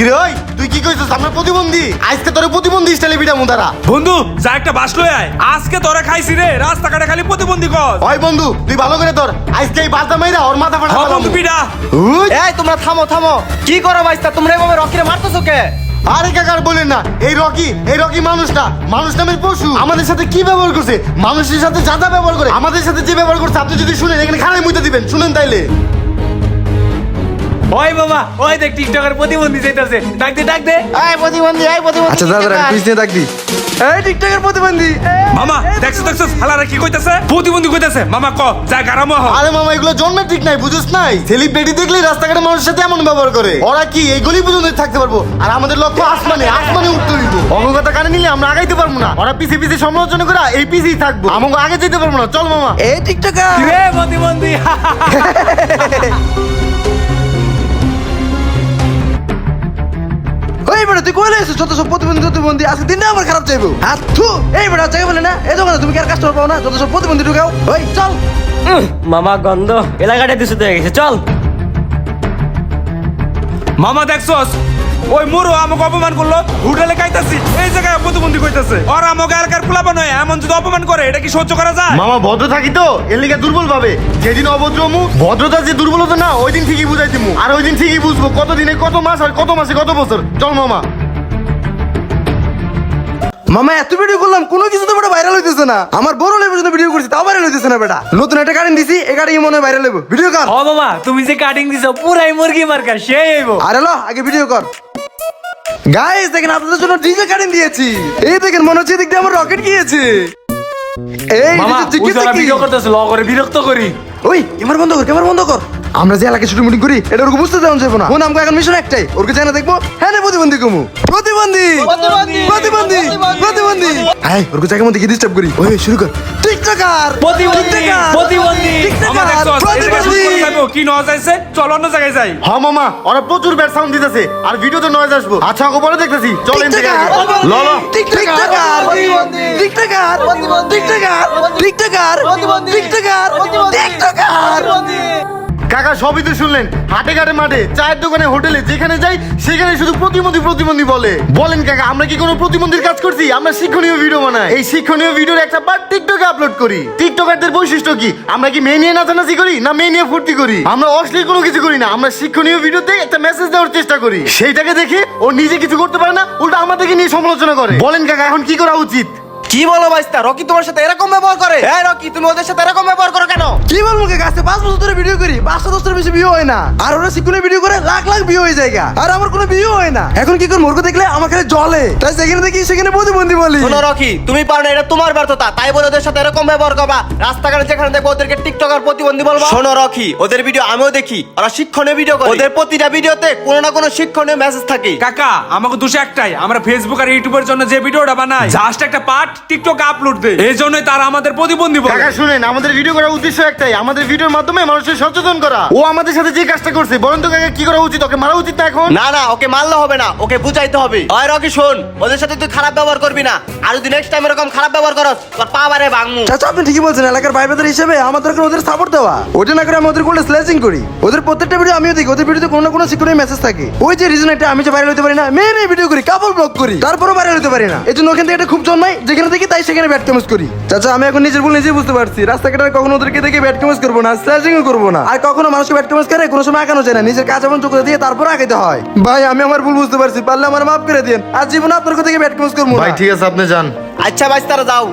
কিরে ওই তুই কি কইছিস আমরা প্রতিবন্ধী। আজকে তোরে প্রতিবন্ধী স্টাইলে বিটা মুদারা বন্ধু যা একটা বাস লয়ে আয়। আজকে তোরা খাইছি রে রাস্তাঘাটে খালি প্রতিবন্ধী কর। ওই বন্ধু তুই ভালো করে তোর আজকে এই বাজদা মাইরা ওর মাথা ফাটা হ ফেলাম। বন্ধু পিডা। এই তোমরা থামো থামো। কি করো বাইস্তা তোমরা এভাবে রকিরে মারতেছো কে? আরে কাকার বলেন না এই রকি এই রকি মানুষটা মানুষ নামের পশু। আমাদের সাথে কি ব্যবহার করছে? মানুষের সাথে যা যা ব্যবহার করে আমাদের সাথে যে ব্যবহার করছে আপনি যদি শুনেন এখানে খারাই মুইতে দিবেন। শুনেন তাইলে। ওই বাবা ওই দেখ টিকটকের প্রতিবন্ধী যাইতাছে। ডাক দে ডাক দে। এই প্রতিবন্ধী এই প্রতিবন্ধী আচ্ছা দাদা পিছ নিয়ে ডাক দি। এই টিকটকের প্রতিবন্ধী। মামা দেখছ দেখছ হালারা কি কইতাছে? প্রতিবন্ধী কইতাছে। মামা ক যা গারামো হ। আরে মামা এগুলো জন্মের ঠিক নাই বুঝিস নাই? সেলিব্রিটি দেখলেই রাস্তাঘাটে মানুষের সাথে এমন ব্যবহার করে। ওরা কি এই গলি পর্যন্ত থাকতে পারব? আর আমাদের লক্ষ্য আসমানে আসমানে উঠতে দিব অঙ্গতা কানে নিলে আমরা আগাইতে পারব না। ওরা পিছে পিছে সমালোচনা করে এই পিছেই থাকব। আমাকে আগে যেতে পারব না। চল মামা। এই টিকটকার। রে প্রতিবন্ধী? বেটা তুই কইলে এসে যত সব প্রতিবন্ধী প্রতিবন্ধী আজকে দিনটা আমার খারাপ চাইব আর থু এই বেটা জায়গা বলে না এই দোকানে তুমি কি আর কাস্টমার পাও না? যত সব প্রতিবন্ধী ঢুকাও ওই চল। মামা গন্ধ এলাকাটা দূষিত হয়ে গেছে চল। মামা দেখছস? ওই মুরো আমাকে অপমান করল, হোটেলে খাইতাছি, এই জায়গায় প্রতিবন্ধী কইতাছে। আর আমাকে আর কার পোলাপা নয় এমন যদি অপমান করে, এটা কি সহ্য করা যায়? মামা, ভদ্র থাকি তো, এর লিগে দুর্বল ভাবে। যেদিন অভদ্র মু, ভদ্রতা যে দুর্বলতা না ওই দিন ঠিকই বুঝাই দিমু আর ওই দিন ঠিকই বুঝব কত দিনে কত মাস আর কত মাসে, কত বছর? চল, মামা। মামা এত ভিডিও করলাম কোনো কিছু তো বেটা ভাইরাল হইতেছে না। আমার বড় লেভেল পর্যন্ত ভিডিও করছি তাও ভাইরাল হইতেছে না বেটা। নতুন একটা গাড়ি দিছি এই গাড়ি মনে হয় ভাইরাল হইব। ভিডিও কর। ও মামা তুমি যে কাটিং দিছো পুরাই মুরগি মার্কা সেই হইব। আরে লো আগে ভিডিও কর। গাইস দেখেন আপনাদের জন্য ডিজে কাটিং দিয়েছি। এই দেখেন মনে হচ্ছে এদিক দিয়ে আমার রকেট গিয়েছে। এই মামা এটা তো চিকি ভিডিও করতেছে ল করে বিরক্ত করি। ওই ক্যামেরা বন্ধ কর ক্যামেরা বন্ধ কর। আমরা যে এলাকায় শুটিং মুটিং করি এটা ওরকম বুঝতে দেওয়া যাবে না। ও নামকে এখন মিশন একটাই ওরকে জানা দেখব হ্যাঁ প্রতিবন্ধী কমু। প্রতিবন্ধী! প্রতিবন্ধী! প্রতিবন্ধী প্রতিবন্ধী হ্যাঁ ওরকে জায়গার মধ্যে গিয়ে ডিস্টার্ব করি? ওই শুরু কর। টিকটকার! প্রতিবন্ধী, প্রতিবন্ধী। এই প্রতিবন্ধী! কি নওয়া যাইছে চল অন্য জায়গায় যাই। হ মামা ওরা প্রচুর ব্যাড সাউন্ড দিতেছে। আর ভিডিওতে নয়েজ আসব। আচ্ছা ওকে পরে দেখতেছি। চল এন থেকে ল ল। TikToker, TikToker, TikToker, TikToker, TikToker, TikToker. কাকা, সবই তো শুনলেন। হাটে ঘাটে মাঠে, চায়ের দোকানে, হোটেলে, যেখানে যাই, সেখানে শুধু প্রতিবন্ধী প্রতিবন্ধী বলে। বলেন কাকা, আমরা কি কোনো প্রতিবন্ধীর কাজ করছি? আমরা শিক্ষণীয় ভিডিও বানাই। এই শিক্ষণীয় ভিডিওর একটা পার্ট টিকটকে আপলোড করি। টিকটকারদের বৈশিষ্ট্য কি? আমরা কি মেয়ে নিয়ে নাচানাচি করি, না মেয়ে নিয়ে ফুর্তি করি? আমরা অশ্লীল কোনো কিছু করি না, আমরা শিক্ষণীয় ভিডিওতে একটা মেসেজ দেওয়ার চেষ্টা করি। সেইটাকে দেখে ও নিজে কিছু করতে পারে না, উল্টা আমাদেরকে নিয়ে সমালোচনা করে। বলেন কাকা, এখন কি করা উচিত? কি বলো বাইস্তা? রকি তোমার সাথে এরকম ব্যবহার করে? এই রকি তুমি ওদের সাথে এরকম ব্যবহার করো কেন? কি বলব কে গাছে পাঁচ বছর ধরে ভিডিও করি পাঁচশো দশটার বেশি ভিউ হয় না। আর ওরা শিখুনে ভিডিও করে লাখ লাখ ভিউ হয়ে যায় আর আমার কোনো ভিউ হয় না। এখন কি করে মোরকে দেখলে আমার খালি জলে তাই যেখানে দেখি সেখানে প্রতিবন্ধী বলি। শোনো রকি তুমি পারো না এটা তোমার ব্যর্থতা। তাই বলে ওদের সাথে এরকম ব্যবহার করবা। রাস্তাঘাটে যেখানে দেখব ওদেরকে টিকটক আর প্রতিবন্ধী বলবা। শোনো রকি ওদের ভিডিও আমিও দেখি। ওরা শিক্ষণীয় ভিডিও করে। ওদের প্রতিটা ভিডিওতে কোনো না কোনো শিক্ষণীয় মেসেজ থাকে। কাকা আমাকে দোষ একটাই। আমরা ফেসবুক আর ইউটিউবের জন্য যে ভিডিওটা বানাই জাস্ট একটা পার্ট টিকটকে আপলোড দেই এই জন্যই তারা আমাদের প্রতিবন্ধী বলে। কাকা শুনেন আমাদের ভিডিও করার উদ্দেশ্য একটাই আমাদের ভিডিওর মাধ্যমে মানুষের সচেতন করা। ও আমাদের সাথে যে কাজটা করছে বলেন তো কাকা কি করা উচিত? ওকে মারা উচিত না এখন? না না ওকে মারলে হবে না ওকে বুঝাইতে হবে। রকি শোন ওদের সাথে তুই খারাপ ব্যবহার করবি না। আর যদি নেক্সট টাইম এরকম খারাপ ব্যবহার করস তোর পা বারে ভাঙমু। চাচা আপনি ঠিকই বলছেন এলাকার ভাই ব্রাদার হিসেবে আমার দরকার ওদের সাপোর্ট দেওয়া। ওটা না করে আমি ওদের গোল্ডে স্ল্যাচিং করি। ওদের প্রত্যেকটা ভিডিও আমিও দেখি ওদের ভিডিওতে কোনো না কোনো শিক্ষণীয় মেসেজ থাকে। ওই যে রিজন একটা আমি যে ভাইরাল হতে পারি না মেয়ে মেয়ে ভিডিও করি কাপল ব্লগ করি। তারপরও ভাইরাল হতে পারি না। এই জন্য ওখান থেকে একটা খুব জন্মাই যেখানে দেখি তাই সেখানে ব্যাট কমেন্টস করি। চাচা আমি এখন নিজের ভুল নিজে বুঝতে পারছি। রাস্তাঘাটে কখনো ওদেরকে দেখে ব্যাট কমেন্টস করব না স্ল্যাচিংও করব না। আর কখনো মানুষকে ব্যাট কমেন্টস করে কোনো সময় আঁকানো যায় না। নিজের কাজ এমন চোখে দিয়ে তারপর আগাইতে হয়। ভাই আমি আমার ভুল বুঝতে পারছি। পারলে আমার মাফ করে দিন আর জীবনে আপনার থেকে ব্যাট কমেন্টস করব ভাই ঠিক আছে আপনি যান। আচ্ছা ভাই তারা যাও।